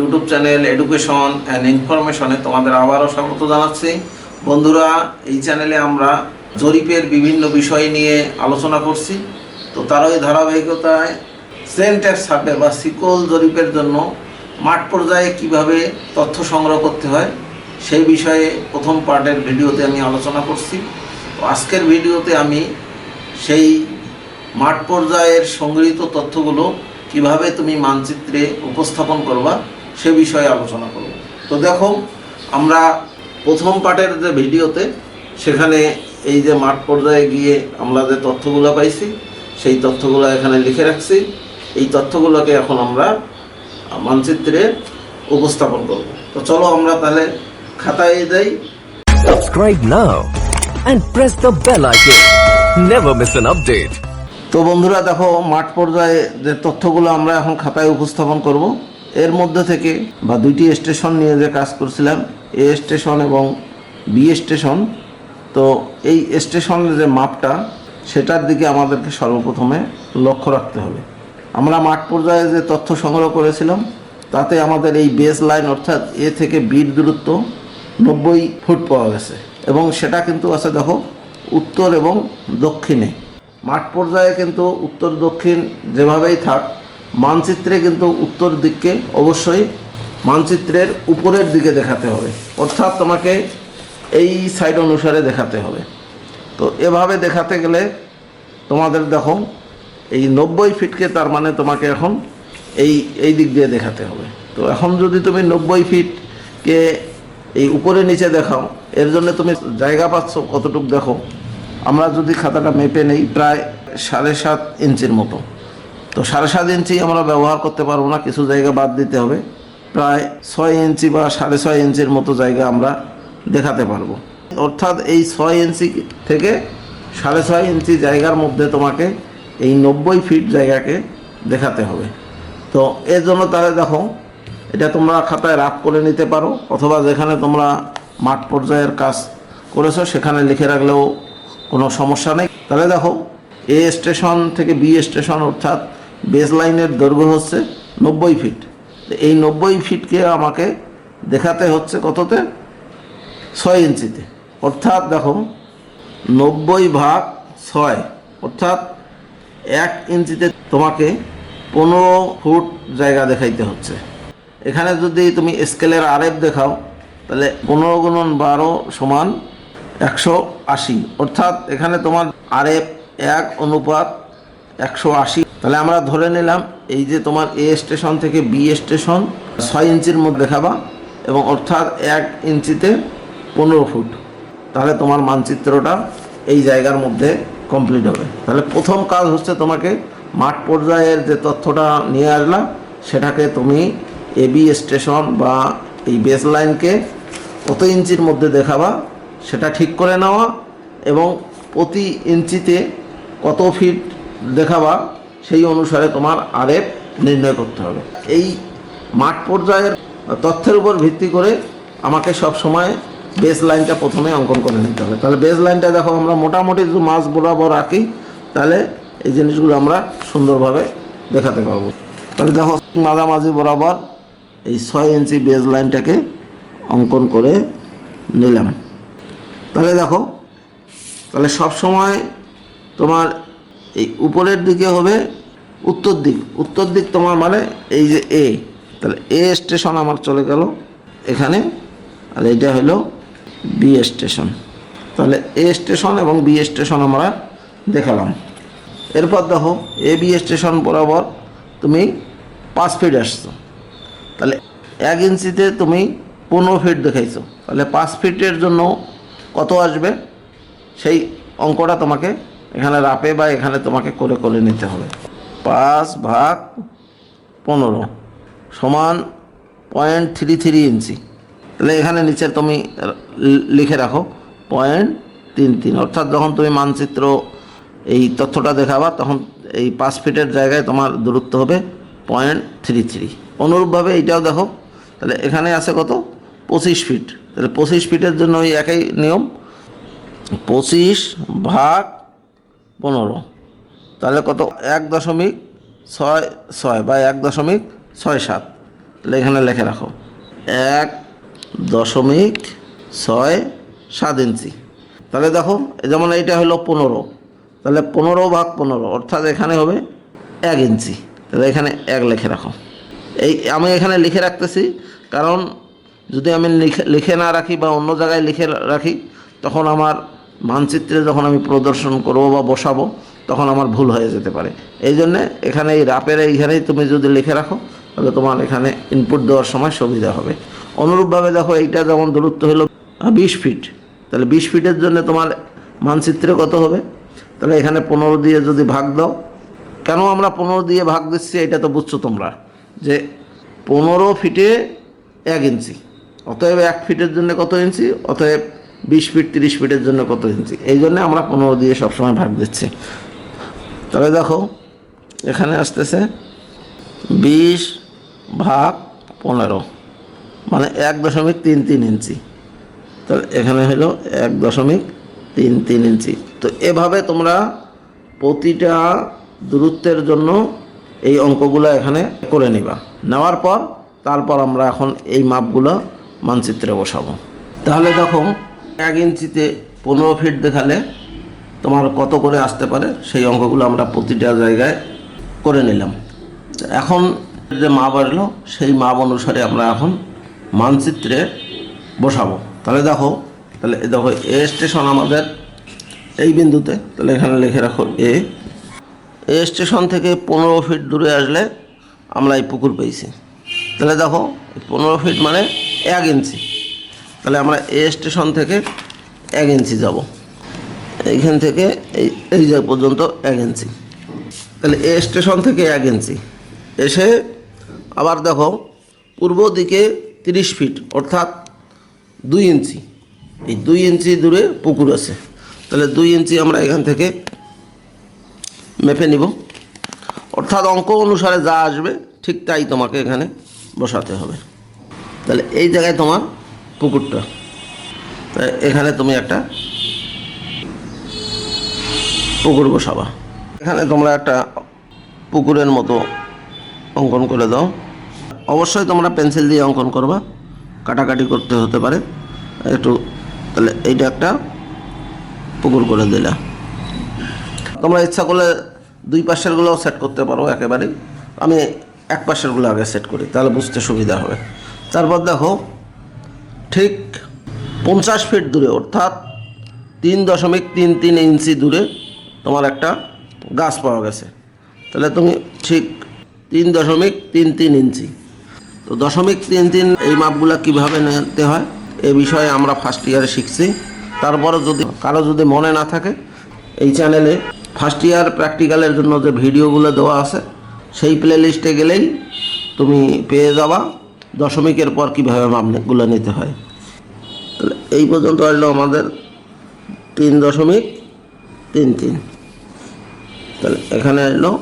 YouTube channel education and ইনফরমেশনে তোমাদের আবারও স্বাগত জানাচ্ছি। বন্ধুরা, এই চ্যানেলে আমরা জরিপের বিভিন্ন বিষয় নিয়ে আলোচনা করছি। তো তার ওই ধারাবাহিকতায় সেন্টার সার্ভে বা সিকল জরিপের জন্য মাঠ পর্যায়ে কীভাবে তথ্য সংগ্রহ করতে হয়, সেই বিষয়ে প্রথম পার্টের ভিডিওতে আমি আলোচনা করছি। তো আজকের ভিডিওতে আমি সেই মাঠ পর্যায়ের সংগৃহীত তথ্যগুলো কীভাবে তুমি মানচিত্রে উপস্থাপন করবা সে বিষয়ে আলোচনা করব তো দেখো আমরা প্রথম পার্টের যে ভিডিওতে সেখানে এই যে মাঠ পর্যায়ে গিয়ে আমরা যে তথ্যগুলো পাইছি সেই তথ্যগুলো এখানে লিখে রাখছি এই তথ্যগুলোকে এখন আমরা মানচিত্রে উপস্থাপন করব তো চলো আমরা তাহলে খাতায় যাই Subscribe now and press the bell icon. Never miss an update. তো বন্ধুরা দেখো মাঠ পর্যায়ে যে তথ্যগুলো আমরা এখন খাতায় উপস্থাপন করব এর মধ্যে থেকে বা দুইটি স্টেশন নিয়ে যে কাজ করছিলাম, এ স্টেশন এবং বি স্টেশন, তো এই স্টেশনের যে মাপটা, সেটার দিকে আমাদেরকে সর্বপ্রথমে লক্ষ্য রাখতে হবে। আমরা মাঠ পর্যায়ে যে তথ্য সংগ্রহ করেছিলাম, তাতে আমাদের এই বেস লাইন অর্থাৎ এ থেকে বির দূরত্ব নব্বই ফুট পাওয়া গেছে। এবং সেটা কিন্তু আছে দেখো উত্তর এবং দক্ষিণে। মাঠ পর্যায়ে কিন্তু উত্তর দক্ষিণ যেভাবেই থাক মানচিত্রে কিন্তু উত্তর দিককে অবশ্যই মানচিত্রের উপরের দিকে দেখাতে হবে। অর্থাৎ তোমাকে এই সাইড অনুসারে দেখাতে হবে। তো এভাবে দেখাতে গেলে তোমাদের দেখো, এই নব্বই ফিটকে তার মানে তোমাকে এখন এই এই দিক দিয়ে দেখাতে হবে। তো এখন যদি তুমি নব্বই ফিটকে এই উপরে নিচে দেখাও, এর জন্য তুমি জায়গা পাচ্ছ কতটুকু দেখো। আমরা যদি খাতাটা মেপে নেই, প্রায় সাড়ে সাত ইঞ্চির মতো। তো সাড়ে সাত ইঞ্চি আমরা ব্যবহার করতে পারব না, কিছু জায়গা বাদ দিতে হবে। প্রায় ছয় ইঞ্চি বা সাড়ে ছয় ইঞ্চির মতো জায়গা আমরা দেখাতে পারব। অর্থাৎ এই ছয় ইঞ্চি থেকে সাড়ে ছয় ইঞ্চি জায়গার মধ্যে তোমাকে এই নব্বই ফিট জায়গাকে দেখাতে হবে। তো এর জন্য তাহলে দেখো, এটা তোমরা খাতায় রাফ করে নিতে পারো, অথবা যেখানে তোমরা মাঠ পর্যায়ের কাজ করেছ সেখানে লিখে রাখলেও কোনো সমস্যা নেই। তাহলে দেখো, এ স্টেশন থেকে বি স্টেশন অর্থাৎ বেস লাইনের দৈর্ঘ্য হচ্ছে নব্বই ফিট। এই নব্বই ফিটকে আমাকে দেখাতে হচ্ছে কততে? ছয় ইঞ্চিতে। অর্থাৎ দেখো, নব্বই ভাগ ছয়, অর্থাৎ এক ইঞ্চিতে তোমাকে পনেরো ফুট জায়গা দেখাইতে হচ্ছে। এখানে যদি তুমি স্কেলের আরেফ দেখাও, তাহলে পনেরো গুণন বারো সমান একশো আশি। অর্থাৎ এখানে তোমার আরেফ এক অনুপাত একশো আশি তাহলে আমরা ধরে নিলাম এই যে তোমার এ স্টেশন থেকে বি স্টেশন ছয় ইঞ্চির মধ্যে দেখাবা এবং অর্থাৎ এক ইঞ্চিতে পনেরো ফুট। তাহলে তোমার মানচিত্রটা এই জায়গার মধ্যে কমপ্লিট হবে। তাহলে প্রথম কাজ হচ্ছে তোমাকে মাঠ পর্যায়ের যে তথ্যটা নিয়ে আসলাম সেটাকে তুমি এ এবি স্টেশন বা এই বেস লাইনকে কত ইঞ্চির মধ্যে দেখাবা, সেটা ঠিক করে নেওয়া এবং প্রতি ইঞ্চিতে কত ফিট দেখাবা সেই অনুসারে তোমার আরএফ নির্ণয় করতে হবে। এই মাঠ পর্যায়ের তথ্যের উপর ভিত্তি করে আমাকে সব সময় বেস লাইনটা প্রথমে অঙ্কন করে নিতে হবে। তাহলে বেস লাইনটা দেখো, আমরা মোটামুটি যদি মাছ বরাবর আঁকি, তাহলে এই জিনিসগুলো আমরা সুন্দরভাবে দেখাতে পারব। তাহলে দেখো, মাঝামাঝি বরাবর এই ছয় ইঞ্চি বেস লাইনটাকে অঙ্কন করে নিলাম। তাহলে দেখো, তাহলে সব সময় তোমার এই উপরের দিকে হবে উত্তর দিক। উত্তর দিক তোমার মানে এই যে এ তাহলে এ স্টেশন আমার চলে গেল এখানে। আর এটা হলো বি স্টেশন তাহলে এ স্টেশন এবং বি স্টেশন আমরা দেখালাম। এরপর দেখো এ বি স্টেশন বরাবর তুমি পাঁচ ফিট আসছো। তাহলে এক ইঞ্চিতে তুমি পনেরো ফিট দেখাইছো। তাহলে পাঁচ ফিটের জন্য কত আসবে? সেই অঙ্কটা তোমাকে এখানে রাপে বা এখানে তোমাকে করে করে নিতে হবে। পাঁচ ভাগ পনেরো সমান পয়েন্ট থ্রি থ্রি ইঞ্চি। তাহলে এখানে নিচে তুমি লিখে রাখো, পয়েন্ট তিন তিন। অর্থাৎ যখন তুমি মানচিত্র এই তথ্যটা দেখাবা, তখন এই পাঁচ ফিটের জায়গায় তোমার দূরত্ব হবে পয়েন্ট থ্রি থ্রি। অনুরূপভাবে এইটাও দেখো, তাহলে এখানে আছে কত? পঁচিশ ফিট। তাহলে পঁচিশ ফিটের জন্য ওই একই নিয়ম। পঁচিশ ভাগ পনেরো। তাহলে কত? এক দশমিক ছয় ছয় বা এক দশমিক ছয় সাত। তাহলে এখানে লেখে রাখো। এক দশমিক ছয় সাত ইঞ্চি। তাহলে দেখো যেমন এইটা হলো পনেরো। তাহলে পনেরো ভাগ পনেরো, অর্থাৎ এখানে হবে এক ইঞ্চি। তাহলে এখানে এক লিখে রাখো। এই আমি এখানে লিখে রাখতেছি, কারণ যদি আমি লিখে লিখে না রাখি বা অন্য জায়গায় লিখে রাখি, তখন আমার মানচিত্রে যখন আমি প্রদর্শন করব বা বসাবো, তখন আমার ভুল হয়ে যেতে পারে। এই জন্যে এখানে এই রাপের এইখানেই তুমি যদি লিখে রাখো, তাহলে তোমার এখানে ইনপুট দেওয়ার সময় সুবিধা হবে। অনুরূপভাবে দেখো, এইটা যেমন দূরত্ব হলো বিশ ফিট তাহলে বিশ ফিটের জন্য তোমার মানচিত্রে কত হবে? তাহলে এখানে পনেরো দিয়ে যদি ভাগ দাও, কেন আমরা পনেরো দিয়ে ভাগ দিচ্ছি এটা তো বুঝছ তোমরা, যে পনেরো ফিটে এক ইঞ্চি, অতএব এক ফিটের জন্য কত ইঞ্চি, অতএব বিশ ফিট, তিরিশ ফিটের জন্য কত ইঞ্চি এই জন্য আমরা পনেরো দিয়ে সবসময় ভাগ দিচ্ছি। তবে দেখো, এখানে আসতেছে বিশ ভাগ পনেরো মানে এক দশমিক তিন তিন ইঞ্চি তাহলে এখানে হলো এক দশমিক তিন তিন ইঞ্চি তো এভাবে তোমরা প্রতিটা দূরত্বের জন্য এই অঙ্কগুলো এখানে করে নিবা। নেওয়ার পর তারপর আমরা এখন এই মাপগুলো মানচিত্রে বসাবো। তাহলে দেখো এক ইঞ্চিতে পনেরো ফিট দেখালে তোমার কত করে আসতে পারে? সেই অঙ্কগুলো আমরা প্রতিটা জায়গায় করে নিলাম। এখন যে মাপ আসলো, সেই মাপ অনুসারে আমরা এখন মানচিত্রে বসাবো। তাহলে দেখো তাহলে দেখো, এ স্টেশন আমাদের এই বিন্দুতে, তাহলে এখানে লিখে রাখো এ। এ স্টেশন থেকে পনেরো ফিট দূরে আসলে আমরা এই পুকুর পেয়েছি। তাহলে দেখো, পনেরো ফিট মানে এক ইঞ্চি। তাহলে আমরা এ স্টেশন থেকে এক ইঞ্চি যাব। এইখান থেকে এই এই যে পর্যন্ত এক ইঞ্চি তাহলে এ স্টেশন থেকে এক ইঞ্চি এসে আবার দেখো, পূর্ব দিকে তিরিশ ফিট অর্থাৎ দুই ইঞ্চি এই দুই ইঞ্চি দূরে পুকুর আছে। তাহলে দুই ইঞ্চি আমরা এখান থেকে মেপে নিব। অর্থাৎ অঙ্ক অনুসারে যা আসবে, ঠিক তাই তোমাকে এখানে বসাতে হবে। তাহলে এই জায়গায় তোমার পুকুরটা। এখানে তুমি একটা পুকুর বসাবা। এখানে তোমরা একটা পুকুরের মতো অঙ্কন করে দাও। অবশ্যই তোমরা পেন্সিল দিয়ে অঙ্কন করবা। কাটাকাটি করতে হতে পারে। একটু তাহলে এইটা একটা পুকুর করে দিলা। তোমরা ইচ্ছা করলে দুই পাশেরগুলোও সেট করতে পারো একেবারে আমি এক পাশেরগুলো আগে সেট করি, তাহলে বুঝতে সুবিধা হবে। তারপর দেখো ঠিক পঞ্চাশ ফিট দূরে, অর্থাৎ তিন দশমিক তিন তিন ইঞ্চি দূরে তোমার একটা গাছ পাওয়া গেছে। তাহলে তুমি ঠিক তিন দশমিক তিন তিন ইঞ্চি। তো দশমিক তিন তিন এই মাপগুলো কীভাবে নিতে হয়, এ বিষয়ে আমরা ফার্স্ট ইয়ারে শিখছি। তারপরে যদি কারও যদি মনে না থাকে, এই চ্যানেলে ফার্স্ট ইয়ার প্র্যাকটিক্যালের জন্য যে ভিডিওগুলো দেওয়া আছে, সেই প্লেলিস্টে গেলেই তুমি পেয়ে যাবা। দশমিকের পর কীভাবে মাপগুলো নিতে হয়? তাহলে এই পর্যন্ত আসলো আমাদের তিন দশমিক তিন তিন। তাহলে এখানে এলো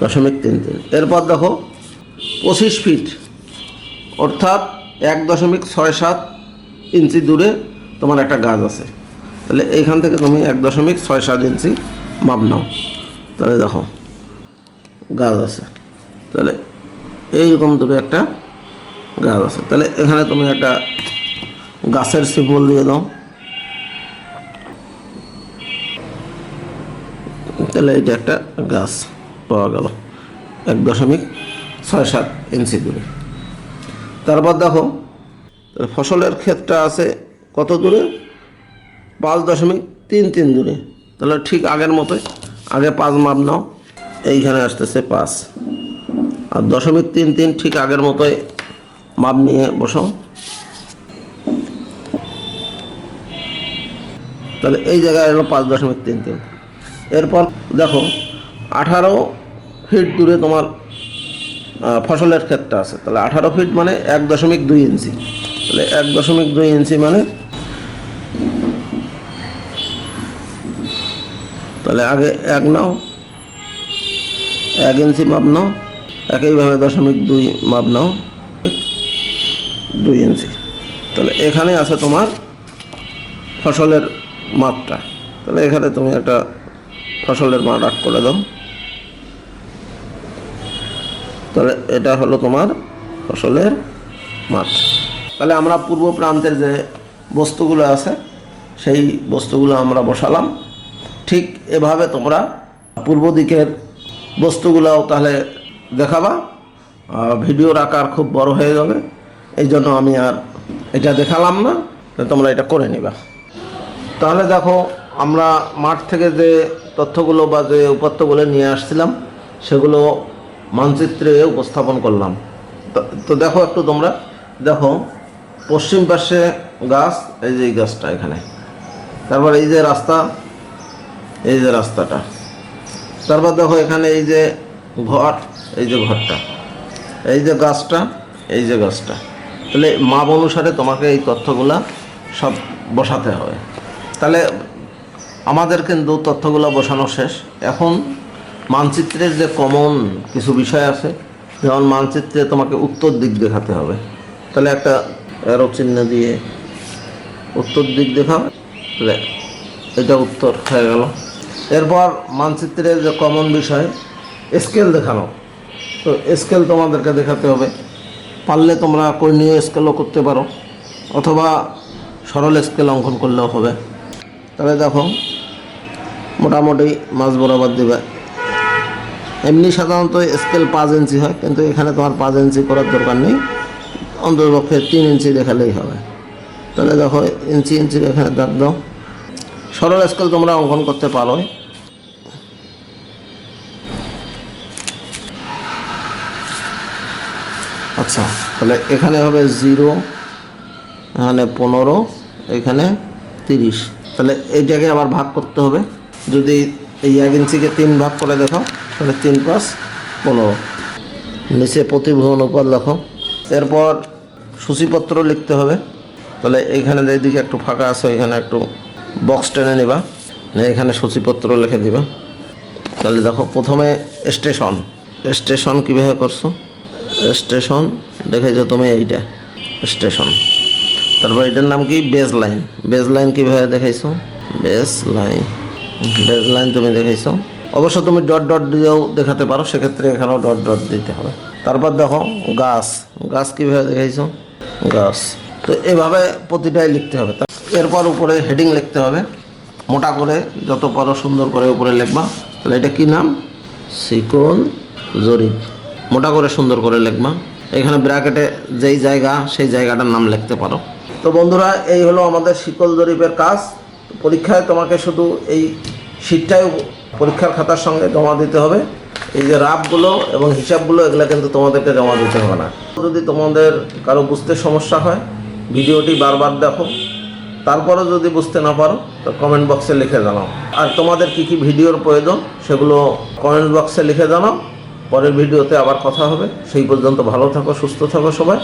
দশমিক তিন তিন। এরপর দেখো পঁচিশ ফিট, অর্থাৎ এক দশমিক ছয় সাত ইঞ্চি দূরে তোমার একটা গাছ আছে। তাহলে এইখান থেকে তুমি এক দশমিক ছয় সাত ইঞ্চি মাপ নাও। তাহলে দেখো গাছ আছে। তাহলে এইরকম দূরে একটা গাছ আছে। তাহলে এখানে তুমি একটা গাছের সিম্বল দিয়ে দাও। তাহলে এটা একটা গাছ পাওয়া গেল এক দশমিক ছয় সাত ইঞ্চি দূরে। তারপর দেখো, ফসলের ক্ষেতটা আছে কত দূরে? পাঁচ দশমিক তিন তিন দূরে। তাহলে ঠিক আগের মতোই, আগে পাঁচ মাপ নাও, এইখানে আসতেছে পাঁচ। আর দশমিক তিন তিন ঠিক আগের মতোই মাপ নিয়ে বসো। তাহলে এই জায়গায় এলো পাঁচ দশমিক তিন তিন। এরপর দেখো, আঠারো ফিট দূরে তোমার ফসলের ক্ষেতটা আছে। তাহলে আঠারো ফিট মানে এক দশমিক দুই ইঞ্চি। তাহলে এক দশমিক দুই ইঞ্চি মানে তাহলে আগে এক নাও, এক ইঞ্চি মাপ নাও। একইভাবে দশমিক দুই মাপ নাও। দুই ইঞ্চি। তাহলে এখানে আছে তোমার ফসলের মাপটা। তাহলে এখানে তুমি একটা ফসলের মাপ রাখ করে দাও। তাহলে এটা হলো তোমার ফসলের মাঠ তাহলে আমরা পূর্ব প্রান্তের যে বস্তুগুলো আছে, সেই বস্তুগুলো আমরা বসালাম। ঠিক এভাবে তোমরা পূর্ব দিকের বস্তুগুলোও তাহলে দেখাবা। ভিডিওর আকার খুব বড় হয়ে যাবে। এই জন্য আমি আর এটা দেখালাম না তোমরা এটা করে নিবা। তাহলে দেখো, আমরা মাঠ থেকে যে তথ্যগুলো বা যে উপাত্তগুলো নিয়ে আসছিলাম, সেগুলো মানচিত্রে উপস্থাপন করলাম। তো- তো দেখো একটু তোমরা। দেখো, পশ্চিম পাশে গাছ, এই যে এই গাছটা এখানে। তারপর এই যে রাস্তা, এই যে রাস্তাটা। তারপর দেখো এখানে এই যে ঘর এই যে ঘরটা, এই যে গাছটা, এই যে গাছটা। তাহলে মাপ অনুসারে তোমাকে এই তথ্যগুলা সব বসাতে হবে। তাহলে আমাদের কিন্তু তথ্যগুলো বসানো শেষ। এখন মানচিত্রের যে কমন কিছু বিষয় আছে, যেমন মানচিত্রে তোমাকে উত্তর দিক দেখাতে হবে। তাহলে একটা এরো চিহ্ন দিয়ে উত্তর দিক দেখাও। তাহলে এটা উত্তর হয়ে গেল। এরপর মানচিত্রের যে কমন বিষয় স্কেল দেখানো। তো স্কেল তোমাদেরকে দেখাতে হবে। পারলে তোমরা কর্ণীয় স্কেলও করতে পারো, অথবা সরল স্কেল অঙ্কন করলেও হবে। তাহলে দেখো, মোটামুটি মাছ বরাবর দেবে। এমনি সাধারণত স্কেল পাঁচ ইঞ্চি হয়, কিন্তু এখানে তোমার পাঁচ ইঞ্চি করার দরকার নেই। অন্ততপক্ষে তিন ইঞ্চি দেখালেই হবে। তাহলে দেখো, ইঞ্চি ইঞ্চি এখানে দাগ দাও। সরল স্কেল তোমরা অঙ্কন করতে পারো আচ্ছা তাহলে এখানে হবে জিরো, এখানে পনেরো, এখানে তিরিশ। তাহলে এইটাকে আবার ভাগ করতে হবে। যদি এই এক ইঞ্চিকে তিন ভাগ করে দেখো, তাহলে তিন পাঁচ পনেরো। নিচে প্রতিভূ অনুপাত লেখো। এরপর সূচিপত্র লিখতে হবে। তাহলে এইখানে এইদিকে একটু ফাঁকা আছে, এখানে একটু বক্স টেনে নিবা। এখানে সূচিপত্র লিখে দিবা। তাহলে দেখো, প্রথমে স্টেশন স্টেশন কীভাবে করছ? স্টেশন দেখেছ তুমি এইটা, স্টেশন। তারপর এটার নাম কি? বেজ লাইন বেজ লাইন কীভাবে দেখাইছো? বেজ লাইন বেজ লাইন তুমি দেখাইছো। অবশ্য তুমি ডট ডট দিয়েও দেখাতে পারো, সেক্ষেত্রে এখানেও ডট ডট দিতে হবে। তারপর দেখো, গাছ। গাছ কীভাবে দেখাইছো? গাছ। তো এভাবে প্রতিটাই লিখতে হবে। এরপর উপরে হেডিং লিখতে হবে। মোটা করে, যত পারো সুন্দর করে উপরে লিখবা। তাহলে এটা কি নাম? শিকল জরিপ। মোটা করে সুন্দর করে লিখবা। এখানে ব্র্যাকেটে যেই জায়গা, সেই জায়গাটার নাম লিখতে পারো। তো বন্ধুরা, এই হলো আমাদের শিকল জরিপের কাজ। পরীক্ষায় তোমাকে শুধু এই শীটটাই পরীক্ষার খাতার সঙ্গে জমা দিতে হবে। এই যে রাফগুলো এবং হিসাবগুলো, এগুলো কিন্তু তোমাদেরকে জমা দিতে হবে না। যদি তোমাদের কারও বুঝতে সমস্যা হয়, ভিডিওটি বারবার দেখো। তারপরও যদি বুঝতে না পারো, তো কমেন্ট বক্সে লিখে জানাও। আর তোমাদের কি কি ভিডিওর প্রয়োজন, সেগুলো কমেন্ট বক্সে লিখে জানাও। পরের ভিডিওতে আবার কথা হবে। সেই পর্যন্ত ভালো থাকো সুস্থ থাকো সবাই।